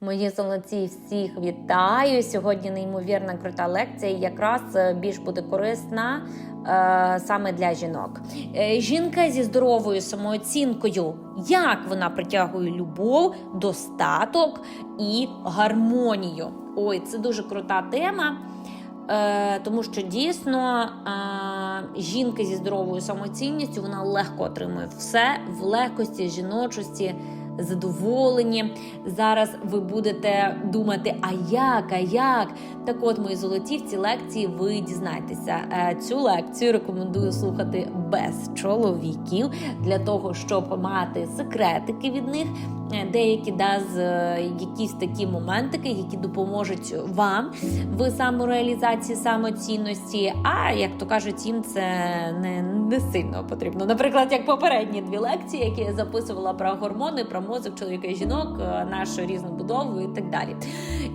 Мої золоті всіх вітаю. Сьогодні неймовірна крута лекція. Якраз е, більш буде корисна е, саме для жінок. Е, жінка зі здоровою самооцінкою, як вона притягує любов, достаток і гармонію. Ой, це дуже крута тема. Е, тому що дійсно е, жінка зі здоровою самоцінністю вона легко отримує все в легкості, жіночості, задоволенні. Зараз ви будете думати, а як, а як? Так от, мої золоті, в цій лекції ви дізнаєтеся. Е, цю лекцію рекомендую слухати без чоловіків для того, щоб мати секретики від них. Е, Деякі да, з е, якісь такі моментики, які допоможуть вам в самореалізації самоцінності. А як то кажуть, їм це не, не сильно потрібно. Наприклад, як попередні дві лекції, які я записувала про гормони, про мозок чоловіка і жінок, е, нашу різну будову і так далі.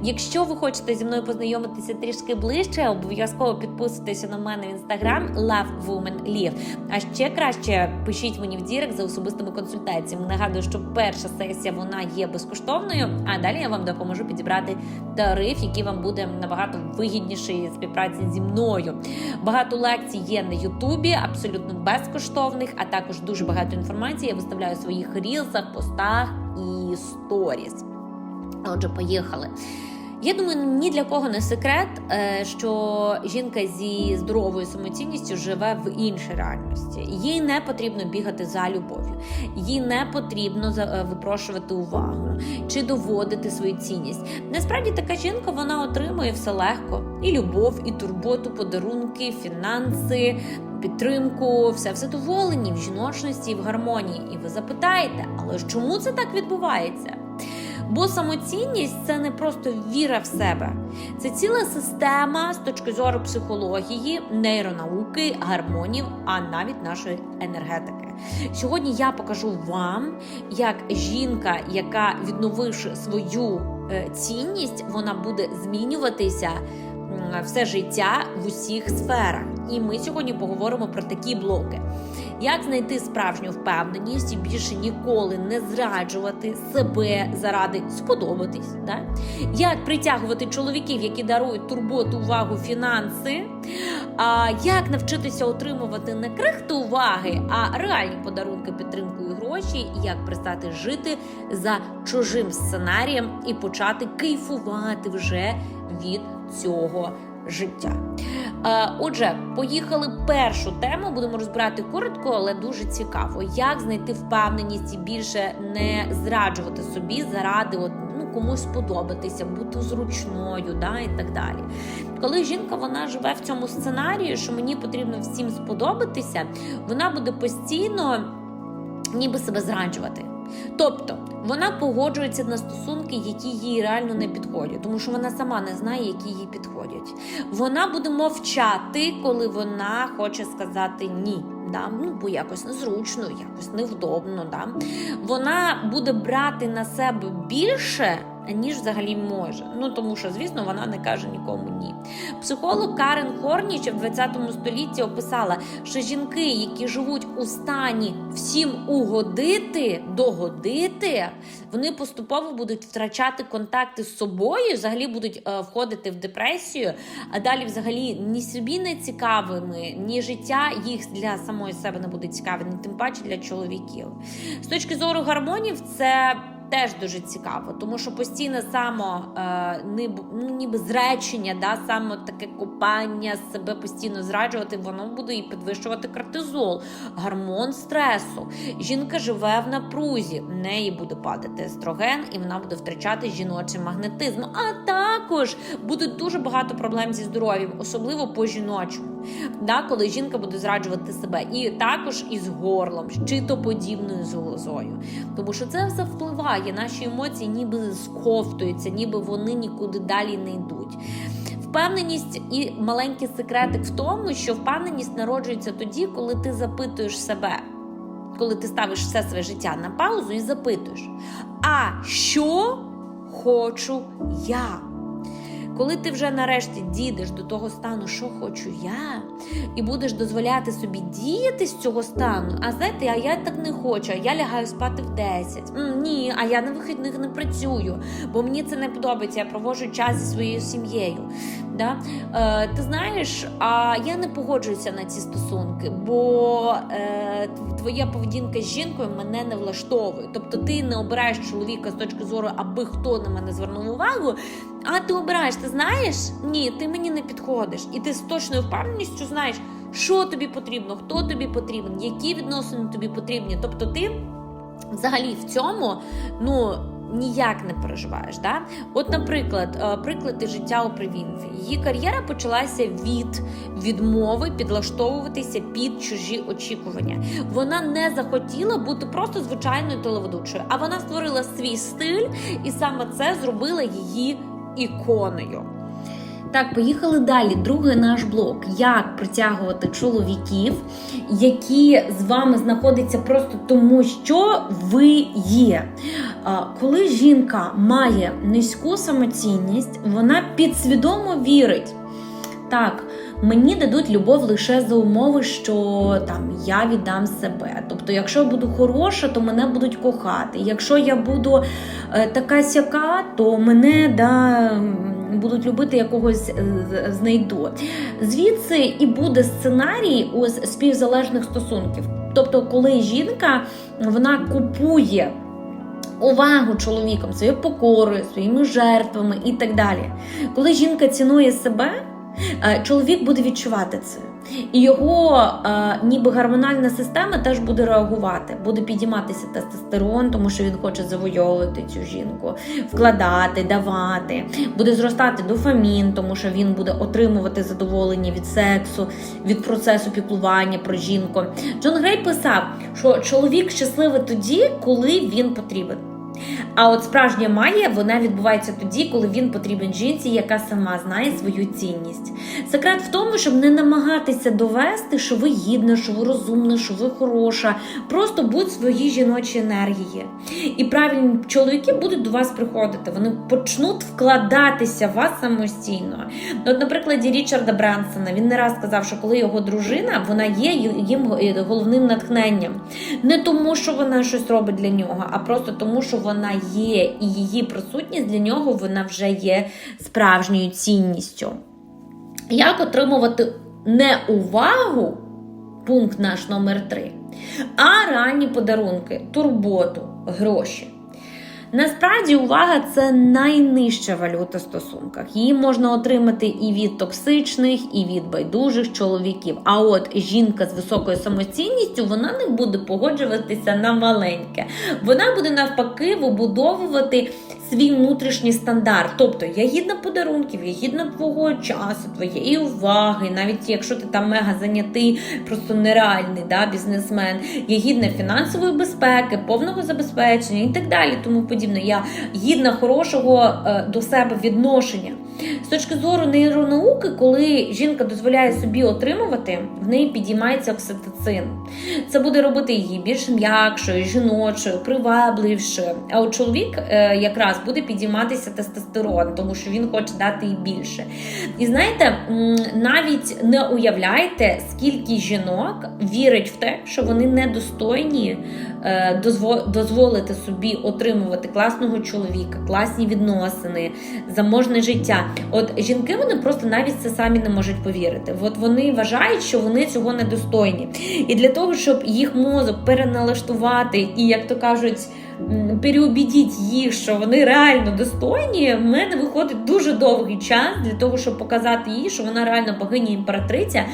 Якщо ви хочете зі мною познайомитися трішки ближче, обов'язково підписуйтеся на мене в інстаграм Love Woman. А ще краще пишіть мені в Дірект за особистими консультаціями. Нагадую, що перша сесія вона є безкоштовною. А далі я вам допоможу підібрати тариф, який вам буде набагато вигідніший співпраці зі мною. Багато лекцій є на Ютубі, абсолютно безкоштовних, а також дуже багато інформації я виставляю в своїх рілсах, постах і сторіс. Отже, поїхали. Я думаю, ні для кого не секрет, е, що жінка зі здоровою самоцінністю живе в іншій реальності. Їй не потрібно бігати за любов'ю, їй не потрібно е, випрошувати увагу чи доводити свою цінність. Насправді така жінка вона отримує все легко: і любов, і турботу, подарунки, фінанси. Підтримку, все в задоволенні, в жіночності в гармонії. І ви запитаєте, але чому це так відбувається? Бо самоцінність це не просто віра в себе, це ціла система з точки зору психології, нейронауки, гармонів, а навіть нашої енергетики. Сьогодні я покажу вам, як жінка, яка відновивши свою е, цінність, вона буде змінюватися все життя в усіх сферах. І ми сьогодні поговоримо про такі блоки. Як знайти справжню впевненість і більше ніколи не зраджувати себе заради сподобатись? Да? Як притягувати чоловіків, які дарують турботу, увагу, фінанси? А як навчитися отримувати не крихту уваги, а реальні подарунки, підтримку і гроші? Як перестати жити за чужим сценарієм і почати кайфувати вже від цього життя? Е, Отже, поїхали першу тему. Будемо розбирати коротко, але дуже цікаво. Як знайти впевненість і більше не зраджувати собі заради от, ну, комусь сподобатися, бути зручною, да, і так далі. Коли жінка вона живе в цьому сценарії, що мені потрібно всім сподобатися, вона буде постійно ніби себе зраджувати. Тобто вона погоджується на стосунки, які їй реально не підходять, тому що вона сама не знає, які їй підходять. Вона буде мовчати, коли вона хоче сказати ні. Да? Ну, бо якось незручно, якось невдобно. Да? Вона буде брати на себе більше, ніж взагалі може. Ну тому що, звісно, вона не каже нікому ні. Психолог Карен Хорні в 20 столітті описала, що жінки, які живуть у стані всім угодити, догодити, вони поступово будуть втрачати контакти з собою, взагалі будуть е, входити в депресію, а далі, взагалі, ні собі не цікавими, ні життя їх для самої себе не буде цікаве, ні тим паче для чоловіків. З точки зору гармонів, це. Теж дуже цікаво, тому що постійне само е, ну, ніби зречення, да, саме таке копання себе постійно зраджувати, воно буде і підвищувати кортизол, гормон стресу. Жінка живе в напрузі, в неї буде падати естроген, і вона буде втрачати жіночий магнетизм. А також буде дуже багато проблем зі здоров'ям, особливо по жіночому. Да, коли жінка буде зраджувати себе, і також із горлом, щитоподібною залозою. Тому що це все впливає, наші емоції ніби сковтуються, ніби вони нікуди далі не йдуть. Впевненість і маленький секретик в тому, що впевненість народжується тоді, коли ти запитуєш себе, коли ти ставиш все своє життя на паузу і запитуєш: а що хочу я? Коли ти вже нарешті дійдеш до того стану, що хочу я, і будеш дозволяти собі діяти з цього стану, а знаєте, а я так не хочу, а я лягаю спати в 10. М, ні, а я на вихідних не працюю, бо мені це не подобається. Я проводжу час зі своєю сім'єю. Да? Е, ти знаєш, а я не погоджуюся на ці стосунки, бо е, твоя поведінка з жінкою мене не влаштовує. Тобто ти не обираєш чоловіка з точки зору, аби хто на мене звернув увагу. А ти обираєш, ти знаєш? Ні, ти мені не підходиш. І ти з точною впевненістю знаєш, що тобі потрібно, хто тобі потрібен, які відносини тобі потрібні. Тобто ти взагалі в цьому, ну. Ніяк не переживаєш, да? От, наприклад, е, приклади життя у Привінфі. Її кар'єра почалася від відмови підлаштовуватися під чужі очікування. Вона не захотіла бути просто звичайною телеведучою, а вона створила свій стиль, і саме це зробила її іконою. Так, поїхали далі. Другий наш блок: як притягувати чоловіків, які з вами знаходяться просто тому, що ви є. Коли жінка має низьку самоцінність, вона підсвідомо вірить. Так, мені дадуть любов лише за умови, що там я віддам себе. Тобто, якщо я буду хороша, то мене будуть кохати. Якщо я буду е, така сяка, то мене да, будуть любити якогось е, знайду. Звідси і буде сценарій у співзалежних стосунків. Тобто, коли жінка вона купує. Увагу чоловіком, своєю покорою, своїми жертвами і так далі. Коли жінка цінує себе, чоловік буде відчувати це. І його ніби гормональна система теж буде реагувати, буде підійматися тестостерон, тому що він хоче завойовувати цю жінку, вкладати, давати, буде зростати дофамін, тому що він буде отримувати задоволення від сексу, від процесу піклування про жінку. Джон Грей писав, що чоловік щасливий тоді, коли він потрібен. А от справжня магія вона відбувається тоді, коли він потрібен жінці, яка сама знає свою цінність. Секрет в тому, щоб не намагатися довести, що ви гідна, що ви розумна, що ви хороша. Просто будь свої жіночі енергії. І правильні чоловіки будуть до вас приходити. Вони почнуть вкладатися в вас самостійно. От, на прикладі Річарда Брансона він не раз сказав, що коли його дружина, вона є їм головним натхненням. Не тому, що вона щось робить для нього, а просто тому, що вона є, і її присутність для нього вона вже є справжньою цінністю. Як отримувати не увагу, пункт наш номер 3 а ранні подарунки, турботу, гроші. Насправді увага це найнижча валюта в стосунках. Її можна отримати і від токсичних, і від байдужих чоловіків. А от жінка з високою самоцінністю вона не буде погоджуватися на маленьке. Вона буде навпаки вибудовувати свій внутрішній стандарт. Тобто я гідна подарунків, я гідна твого часу, твоєї уваги, навіть якщо ти там мега зайнятий, просто нереальний да, бізнесмен, я гідна фінансової безпеки, повного забезпечення і так далі. Тому подібне. Я гідна хорошого е, до себе відношення. З точки зору нейронауки, коли жінка дозволяє собі отримувати, в неї підіймається окситоцин. Це буде робити її більш м'якшою, жіночою, привабливішою. А от чоловік е, якраз буде підійматися тестостерон, тому що він хоче дати їй більше. І знаєте, навіть не уявляйте, скільки жінок вірить в те, що вони недостойні дозволити собі отримувати класного чоловіка, класні відносини, заможне життя. От жінки вони просто навіть це самі не можуть повірити. От вони вважають, що вони цього недостойні. І для того, щоб їх мозок переналаштувати і, як то кажуть, переубідіть їх, що вони реально достойні, в мене виходить дуже довгий час для того, щоб показати їй, що вона реально богиня імператриця,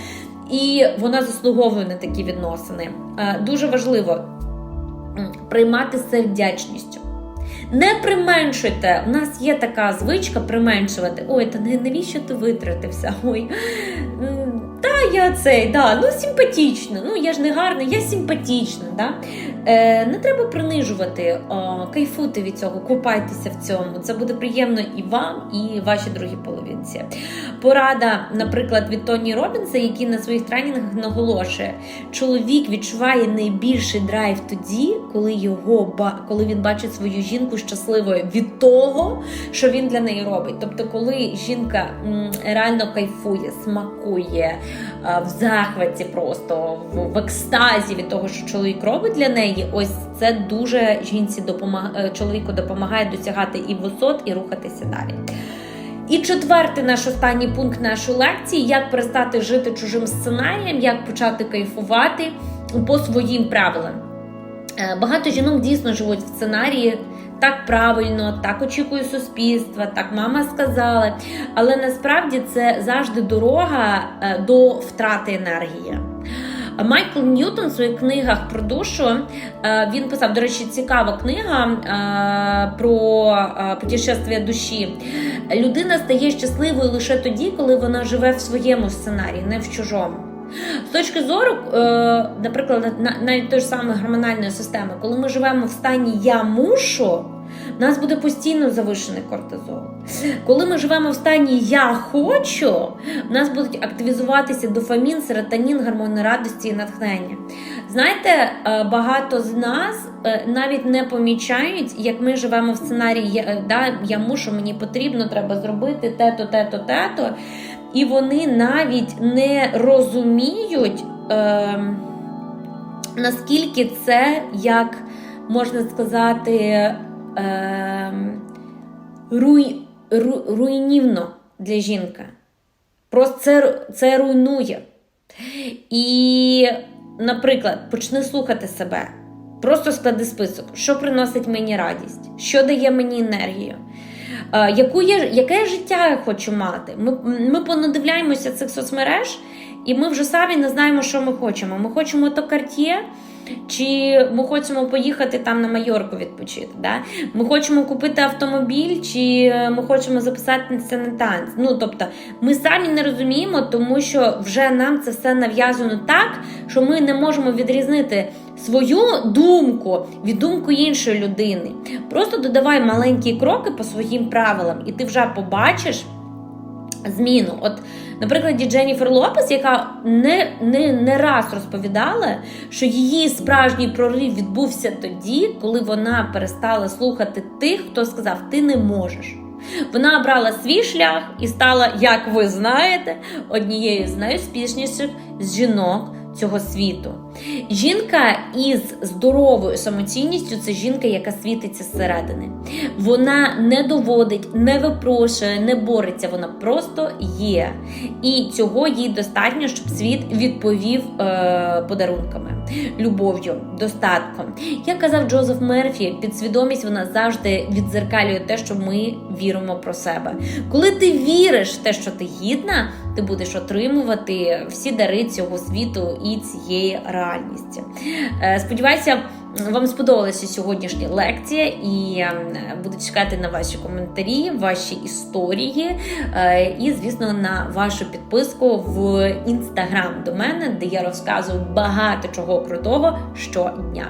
і вона заслуговує на такі відносини. Е, дуже важливо приймати це вдячністю. Не применшуйте. У нас є така звичка применшувати. Ой, та навіщо ти витратився? Ой, та я цей, да, ну симпатічна, ну я ж не гарна, я симпатічна. Да? Е, не треба принижувати, о, кайфуйте від цього, купайтеся в цьому. Це буде приємно і вам, і вашій другій половинці. Порада, наприклад, від Тоні Робінса, який на своїх тренінгах наголошує, чоловік відчуває найбільший драйв тоді, коли його коли він бачить свою жінку щасливою від того, що він для неї робить. Тобто, коли жінка реально кайфує, смакує в захваті, просто в, екстазі від того, що чоловік робить для неї, ось це дуже жінці допомагає чоловіку допомагає досягати і висот, і рухатися далі. І четвертий наш останній пункт нашої лекції: як перестати жити чужим сценарієм, як почати кайфувати по своїм правилам. Е, Багато жінок дійсно живуть в сценарії так правильно, так очікує суспільство, так мама сказала. Але насправді це завжди дорога е, до втрати енергії. Майкл Ньютон в своїх книгах про душу е, він писав, до речі, цікава книга е, про путешествие душі. Людина стає щасливою лише тоді, коли вона живе в своєму сценарії, не в чужому. З точки зору, е, наприклад, навіть тої ж самої гормональної системи, коли ми живемо в стані я мушу, в нас буде постійно завишений кортизол. Коли ми живемо в стані я хочу, в нас будуть активізуватися дофамін, серотонін, гормони радості і натхнення. Знаєте, е, багато з нас е, навіть не помічають, як ми живемо в сценарії я, да, я мушу, мені потрібно, треба зробити те-то, те-то, те-то. І вони навіть не розуміють, е, наскільки це, як можна сказати, е, руй, ру, руйнівно для жінки. Просто це, це руйнує. І, наприклад, почни слухати себе. Просто склади список, що приносить мені радість, що дає мені енергію. Е, Яку я, яке життя я хочу мати? Ми, ми понадивляємося цих соцмереж, і ми вже самі не знаємо, що ми хочемо. Ми хочемо то карт'є, чи ми хочемо поїхати там на Майорку відпочити. Да? Ми хочемо купити автомобіль, чи ми хочемо записатися на танці. Ну, тобто, ми самі не розуміємо, тому що вже нам це все нав'язано так, що ми не можемо відрізнити свою думку від думки іншої людини. Просто додавай маленькі кроки по своїм правилам, і ти вже побачиш зміну. От, наприклад, Дженніфер Лопес, яка не, не, не раз розповідала, що її справжній прорив відбувся тоді, коли вона перестала слухати тих, хто сказав, ти не можеш. Вона обрала свій шлях і стала, як ви знаєте, однією з найуспішніших жінок цього світу. Жінка із здоровою самоцінністю це жінка, яка світиться зсередини. Вона не доводить, не випрошує, не бореться, вона просто є. І цього їй достатньо, щоб світ відповів е, подарунками, любов'ю, достатком. Як казав Джозеф Мерфі, підсвідомість вона завжди відзеркалює те, що ми віримо про себе. Коли ти віриш в те, що ти гідна, ти будеш отримувати всі дари цього світу і цієї реальності. Е, Сподіваюся, вам сподобалася сьогоднішня лекція, і е, буду чекати на ваші коментарі, ваші історії, е, і, звісно, на вашу підписку в інстаграм до мене, де я розказую багато чого крутого щодня.